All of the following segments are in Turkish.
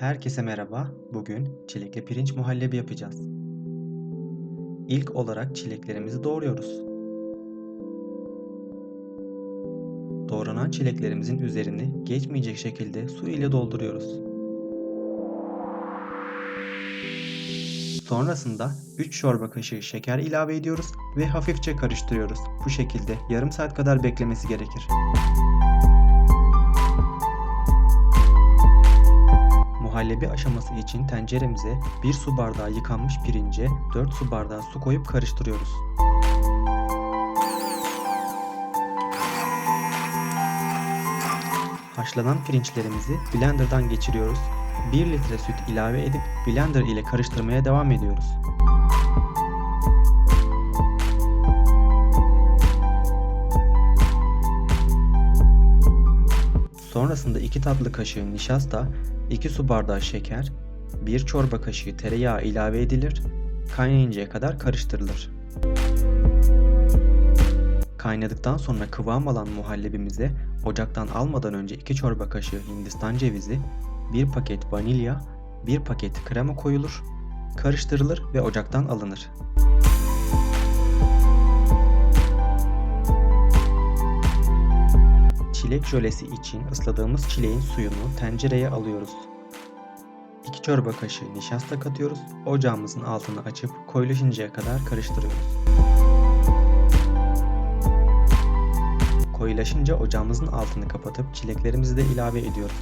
Herkese merhaba. Bugün çilekli pirinç muhallebi yapacağız. İlk olarak çileklerimizi doğruyoruz. Doğranan çileklerimizin üzerini geçmeyecek şekilde su ile dolduruyoruz. Sonrasında 3 çorba kaşığı şeker ilave ediyoruz ve hafifçe karıştırıyoruz. Bu şekilde yarım saat kadar beklemesi gerekir. Muhallebi aşaması için tenceremize 1 su bardağı yıkanmış pirince 4 su bardağı su koyup karıştırıyoruz. Haşlanan pirinçlerimizi blenderdan geçiriyoruz. 1 litre süt ilave edip blender ile karıştırmaya devam ediyoruz. Sonrasında 2 tatlı kaşığı nişasta, 2 su bardağı şeker, 1 çorba kaşığı tereyağı ilave edilir, kaynayıncaya kadar karıştırılır. Kaynadıktan sonra kıvam alan muhallebimize ocaktan almadan önce 2 çorba kaşığı hindistan cevizi, 1 paket vanilya, 1 paket krema koyulur, karıştırılır ve ocaktan alınır. Çilek jölesi için ısladığımız çileğin suyunu tencereye alıyoruz. 2 çorba kaşığı nişasta katıyoruz. Ocağımızın altını açıp koyulaşıncaya kadar karıştırıyoruz. Koyulaşınca ocağımızın altını kapatıp çileklerimizi de ilave ediyoruz.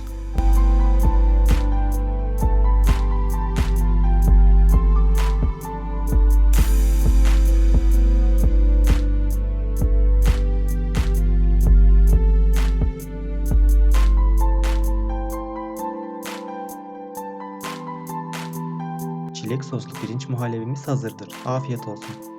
Çilek soslu pirinç muhallebimiz hazırdır. Afiyet olsun.